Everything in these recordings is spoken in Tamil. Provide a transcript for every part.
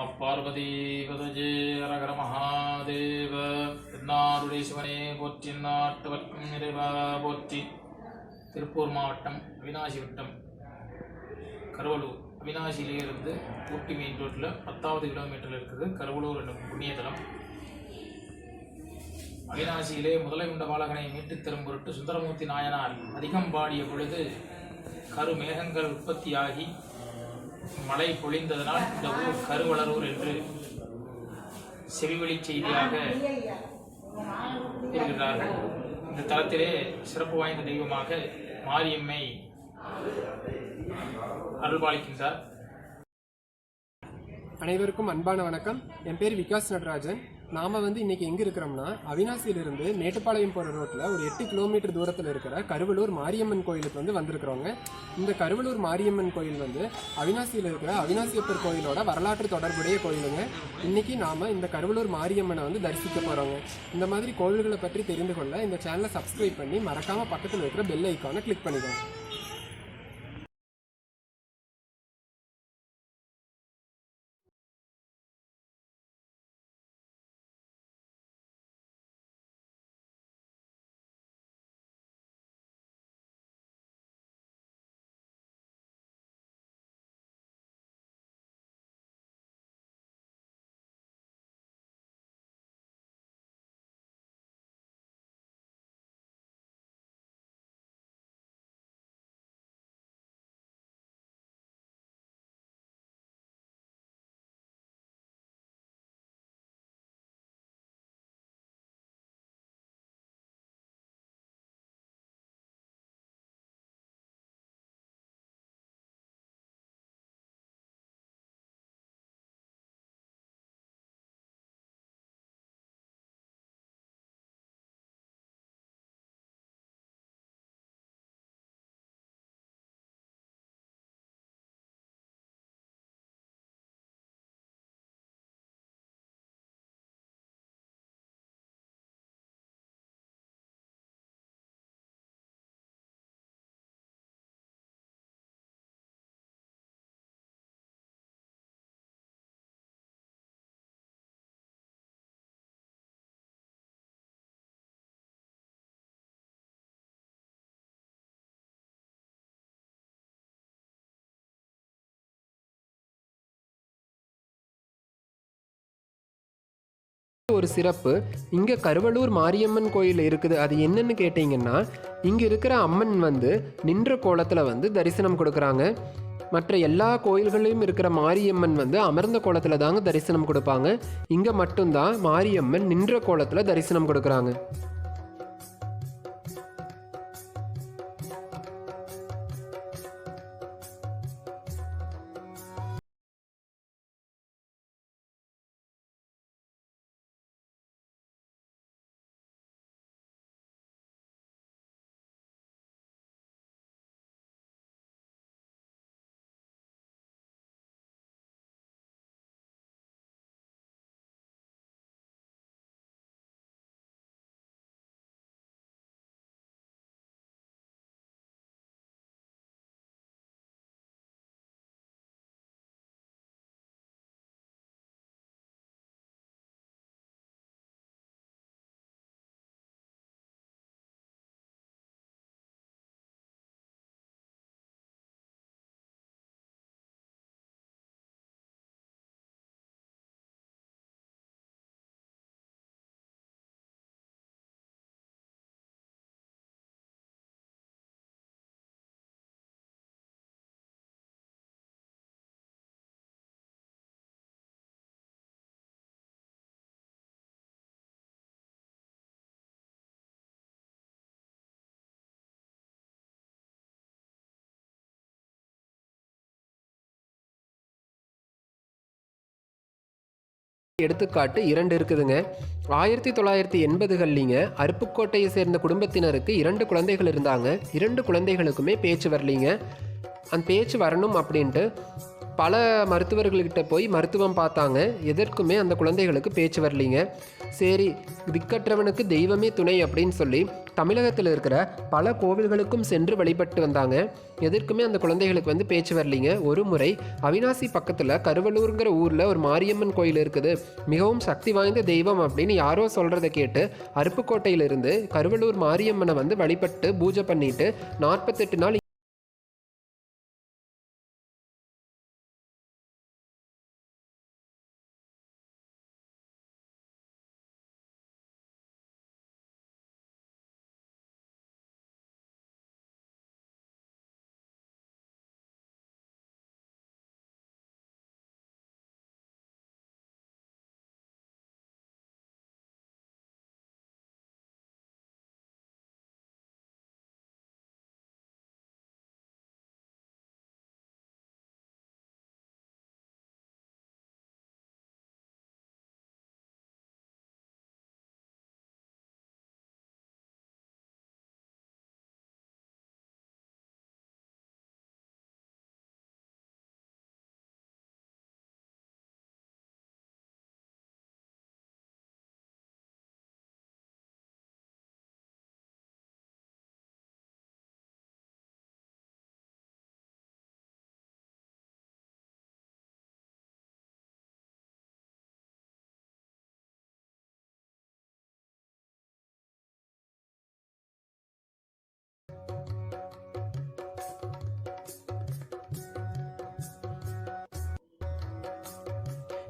நம பார்வதி பதஜே அரகர மகாதேவ திருநாருடைய சிவனே போற்றி நாட்டவர்க்கும் இறைவா போற்றி। திருப்பூர் மாவட்டம் அவினாசி வட்டம் கருவலூர். அவினாசியிலிருந்து ஊட்டி மெயின் ரோட்டில் பத்தாவது கிலோமீட்டரில் இருக்குது கருவலூர் என்னும் புண்ணியதலம். அவினாசியிலே முதலை உண்ட பாலகனை மீட்டுத் தரும் பொருட்டு சுந்தரமூர்த்தி நாயனார் அதிகம் பாடிய பொழுது கரு மேகங்கள் உற்பத்தியாகி மழை பொழிந்ததனால் இந்த ஊர் கருவளரூர் என்று செவிவழி செய்தியாக இருக்கிறார்கள் இந்த தளத்திலே சிறப்பு வாய்ந்த தெய்வமாக மாரியம்மை அருள்பாலிக்கின்றார். அனைவருக்கும் அன்பான வணக்கம். என் பேர் விகாஸ் நடராஜன். நாம வந்து இன்னைக்கு எங்க இருக்கிறோம்னா அவினாசியிலிருந்து மேட்டுப்பாளையம் போற ரோட்ல ஒரு எட்டு கிலோமீட்டர் தூரத்தில் இருக்கிற கருவலூர் மாரியம்மன் கோயிலுக்கு வந்து வந்திருக்கிறோங்க இந்த கருவலூர் மாரியம்மன் கோயில் வந்து அவினாசியில் இருக்கிற அவினாசியப்பர் கோயிலோட வரலாற்று தொடர்புடைய கோயிலுங்க. இன்னைக்கு நாம இந்த கருவலூர் மாரியம்மனை வந்து தரிசிக்க போறோங்க. இந்த மாதிரி கோயில்களை பற்றி தெரிந்து கொள்ள இந்த சேனலை சப்ஸ்கிரைப் பண்ணி மறக்காம பக்கத்தில் இருக்கிற பெல் ஐக்கானை கிளிக் பண்ணிக்கோங்க. ஒரு சிறப்பு. இங்கே கருவலூர் மாரியம்மன் கோயில் இருக்குது. அது என்னன்னு கேட்டிங்கன்னா இங்கே இருக்கிற அம்மன் வந்து நின்ற கோலத்தில் வந்து தரிசனம் கொடுக்குறாங்க. மற்ற எல்லா கோயில்களிலும் இருக்கிற மாரியம்மன் வந்து அமர்ந்த கோலத்தில் தாங்க தரிசனம் கொடுப்பாங்க. இங்கே மட்டும்தான் மாரியம்மன் நின்ற கோலத்தில் தரிசனம் கொடுக்குறாங்க. எடுத்துக்காட்டு இரண்டு இருக்குதுங்க. ஆயிரத்தி தொள்ளாயிரத்தி எண்பதுகள்லிங்க அருப்புக்கோட்டையை சேர்ந்த குடும்பத்தினருக்கு இரண்டு குழந்தைகள் இருந்தாங்க. இரண்டு குழந்தைகளுக்குமே பேச்சு வரலீங்க. அந்த பேச்சு வரணும் அப்படின்ட்டு பல மருத்துவர்கள்கிட்ட போய் மருத்துவம் பார்த்தாங்க. எதற்குமே அந்த குழந்தைகளுக்கு பேச்சு வரலீங்க. சரி திக்கற்றவனுக்கு தெய்வமே துணை அப்படின்னு சொல்லி தமிழகத்தில் இருக்கிற பல கோவில்களுக்கும் சென்று வழிபட்டு வந்தாங்க. எதற்குமே அந்த குழந்தைகளுக்கு வந்து பேச்சு வரலீங்க. ஒரு முறை அவினாசி பக்கத்தில் கருவலூருங்கிற ஊரில் ஒரு மாரியம்மன் கோயில் இருக்குது. மிகவும் சக்தி வாய்ந்த தெய்வம் அப்படின்னு யாரோ சொல்கிறத கேட்டு அருப்புக்கோட்டையிலிருந்து கருவலூர் மாரியம்மனை வந்து வழிபட்டு பூஜை பண்ணிட்டு நாற்பத்தெட்டு நாள்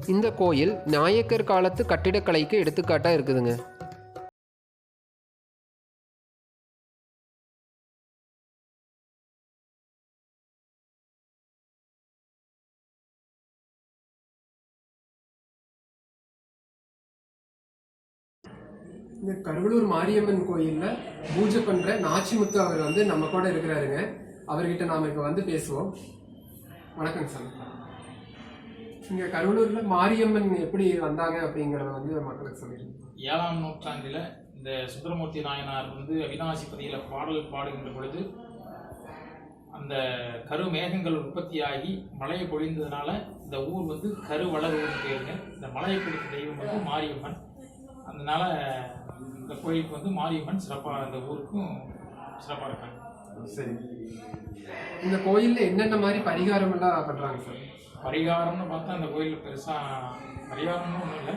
இந்த கோயில் நாயக்கர் காலத்து கட்டிடக்கலைக்கு எடுத்துக்காட்டாக இருக்குதுங்க. இந்த கருவலூர் மாரியம்மன் கோயிலில் பூஜை பண்ணுற நாச்சிமுத்து அவர் வந்து நம்ம கூட இருக்கிறாருங்க. அவர்கிட்ட நாம் இப்போ வந்து பேசுவோம். வணக்கம் சார். இங்கே கருவலூரில் மாரியம்மன் எப்படி வந்தாங்க அப்படிங்கிறத வந்து மக்களுக்கு சொல்லியிருக்கோம் ஏழாம் நூற்றாண்டில் இந்த சுந்தரமூர்த்தி நாயனார் வந்து அவினாசிபதியில் பாடல் பாடுகின்ற பொழுது அந்த கரு மேகங்கள் உற்பத்தியாகி மழையை பொழிந்ததுனால இந்த ஊர் வந்து கரு வளர் பேருங்க இந்த மழையை பிடித்த தெய்வம் வந்து மாரியம்மன். அதனால இந்த கோயிலுக்கு வந்து மாரியம்மன் சிறப்பாக அந்த ஊருக்கும் சிறப்பாக இருக்காங்க. சரி. இந்த கோயிலில் என்னென்ன மாதிரி பரிகாரம் எல்லாம் பண்ணுறாங்க சார்? பரிகாரம்னு பார்த்தா அந்த கோயிலில் பெருசாக பரிகாரம்னு ஒன்றும் இல்லை.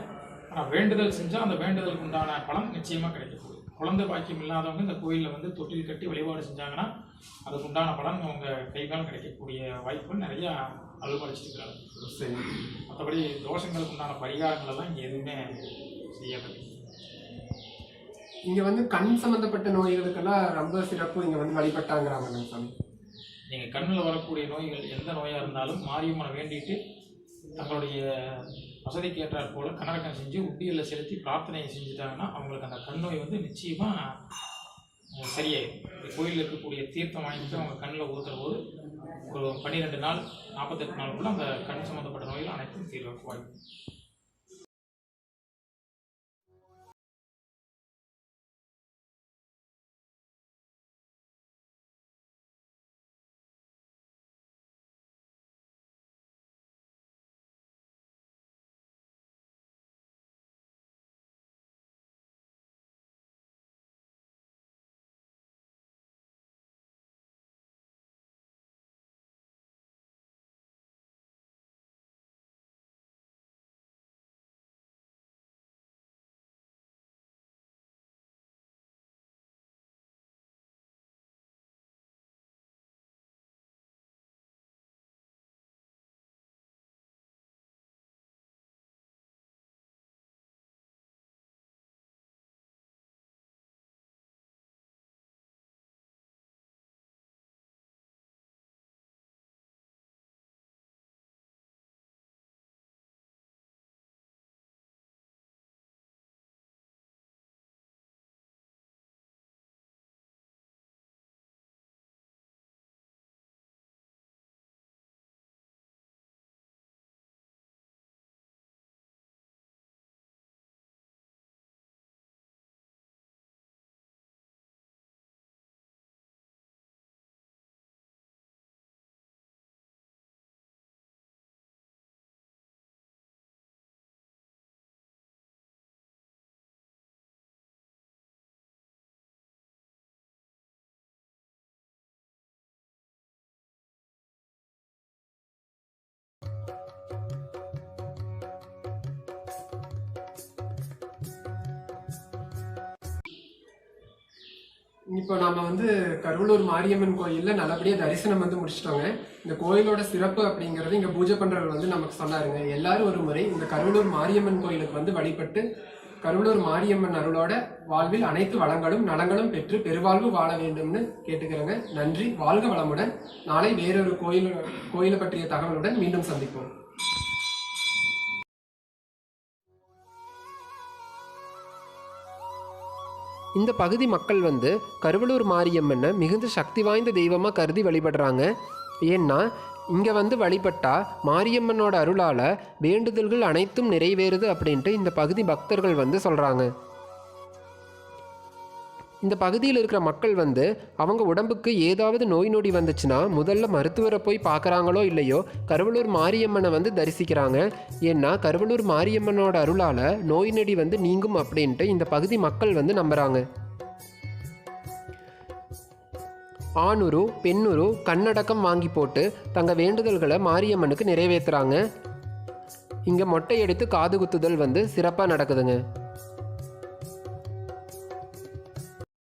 ஆனால் வேண்டுதல் செஞ்சால் அந்த வேண்டுதலுக்கு உண்டான பலன் நிச்சயமாக கிடைக்கும். குழந்தை பாக்கியம் இல்லாதவங்க இந்த கோயிலில் வந்து தொட்டில் கட்டி வழிபாடு செஞ்சாங்கன்னா அதுக்கு உண்டான பலன் அவங்க கைகால் கிடைக்கக்கூடிய வாய்ப்புகள் நிறையா அலுவலிச்சிருக்கிறாங்க சரி. மற்றபடி தோஷங்களுக்கு உண்டான பரிகாரங்கள் எல்லாம் இங்கே எதுவுமே செய்யப்பட்டு இங்கே வந்து கண் சம்மந்தப்பட்ட நோய்களுக்கெல்லாம் ரொம்ப சிறப்பு இங்கே வந்து வழிபட்டாங்கிறாங்க சாமி. நீங்கள் கண்ணில் வரக்கூடிய நோய்கள் எந்த நோயாக இருந்தாலும் மாரியம்மனை வேண்டிட்டு தங்களுடைய வசதிக்கு ஏற்றாற் போல கனரக்கம் செஞ்சு உண்டியலில் செலுத்தி பிரார்த்தனையை செஞ்சுட்டாங்கன்னா அவங்களுக்கு அந்த கண் நோய் வந்து நிச்சயமாக சரியாயிடும் இந்த கோயிலில் இருக்கக்கூடிய தீர்த்தம் வாங்கிட்டு அவங்க கண்ணில் ஊற்றுற போது ஒரு பன்னிரெண்டு நாள் நாற்பத்தெட்டு நாளுக்குள்ள அந்த கண் சம்மந்தப்பட்ட நோய்கள் அனைத்தும் தீர்வுக்கு வாய்ப்பு இப்போ நாம வந்து கருவலூர் மாரியம்மன் கோயிலில் நல்லபடியாக தரிசனம் வந்து முடிச்சிட்டோங்க. இந்த கோயிலோட சிறப்பு அப்படிங்கிறது இங்கே பூஜை பண்ணுறவர் வந்து நமக்கு சொன்னாருங்க. எல்லாரும் ஒரு முறை இந்த கருவலூர் மாரியம்மன் கோயிலுக்கு வந்து வழிபட்டு கருவலூர் மாரியம்மன் அருளோட வாழ்வில் அனைத்து வளங்களும் நலங்களும் பெற்று பெருவாழ்வு வாழ வேண்டும்னு கேட்டுக்கிறேங்க. நன்றி. வாழ்க வளமுடன். நாளை வேறொரு கோயில் கோயிலை பற்றிய தகவலுடன் மீண்டும் சந்திப்போம். இந்த பகுதி மக்கள் வந்து கருவலூர் மாரியம்மனை மிகுந்த சக்தி வாய்ந்த தெய்வமாக கருதி வழிபடுறாங்க. ஏன்னா இங்கே வந்து வழிபட்டா மாரியம்மனோட அருளால் வேண்டுதல்கள் அனைத்தும் நிறைவேறுது அப்படின்ட்டு இந்த பகுதி பக்தர்கள் வந்து சொல்கிறாங்க இந்த பகுதியில் இருக்கிற மக்கள் வந்து அவங்க உடம்புக்கு ஏதாவது நோய் நொடி வந்துச்சுன்னா முதல்ல மருத்துவரை போய் பார்க்குறாங்களோ இல்லையோ கருவலூர் மாரியம்மனை வந்து தரிசிக்கிறாங்க. ஏன்னா கருவலூர் மாரியம்மனோட அருளால் நோய் நொடி வந்து நீங்கும் அப்படின்ட்டு இந்த பகுதி மக்கள் வந்து நம்புகிறாங்க ஆணுரு பெண்ணுரு கண்ணடக்கம் வாங்கி போட்டு தங்க வேண்டுதல்களை மாரியம்மனுக்கு நிறைவேற்றுறாங்க இங்கே மொட்டை எடுத்து காது குத்துதல் வந்து சிறப்பாக நடக்குதுங்க.